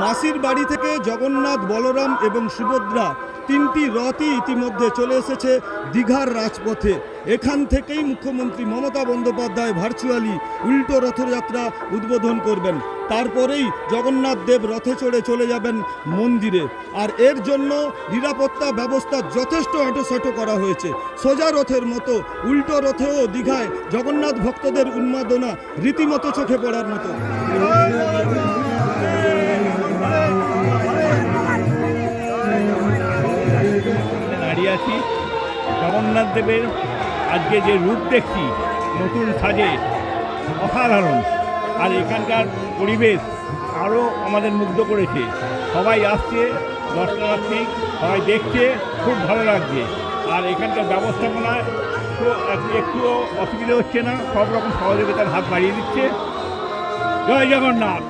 মাসির বাড়ি থেকে জগন্নাথ বলরাম এবং সুভদ্রা তিনটি রথই ইতিমধ্যে চলে এসেছে দীঘার রাজপথে। এখান থেকেই মুখ্যমন্ত্রী মমতা বন্দ্যোপাধ্যায় ভার্চুয়ালি উল্টো রথযাত্রা উদ্বোধন করবেন। তারপরেই জগন্নাথ দেব রথে চড়ে চলে যাবেন মন্দিরে। আর এর জন্য নিরাপত্তা ব্যবস্থা যথেষ্ট আঁটোসাঁটো করা হয়েছে। সোজা রথের মতো উল্টো রথেও দীঘায় জগন্নাথ ভক্তদের উন্মাদনা রীতিমতো চোখে পড়ার মতো। দাঁড়িয়ে আছি। জগন্নাথ দেবের আজকে যে রূপ দেখছি, নতুন সাজে, অসাধারণ। আর এখানকার পরিবেশ আরও আমাদের মুগ্ধ করেছে। সবাই আসছে, দর্শনার্থী সবাই দেখছে, খুব ভালো লাগছে। আর এখানকার ব্যবস্থাপনায় তো একটুও অসুবিধা হচ্ছে না, সব রকম সহযোগিতার হাত বাড়িয়ে দিচ্ছে। জয় জগন্নাথ!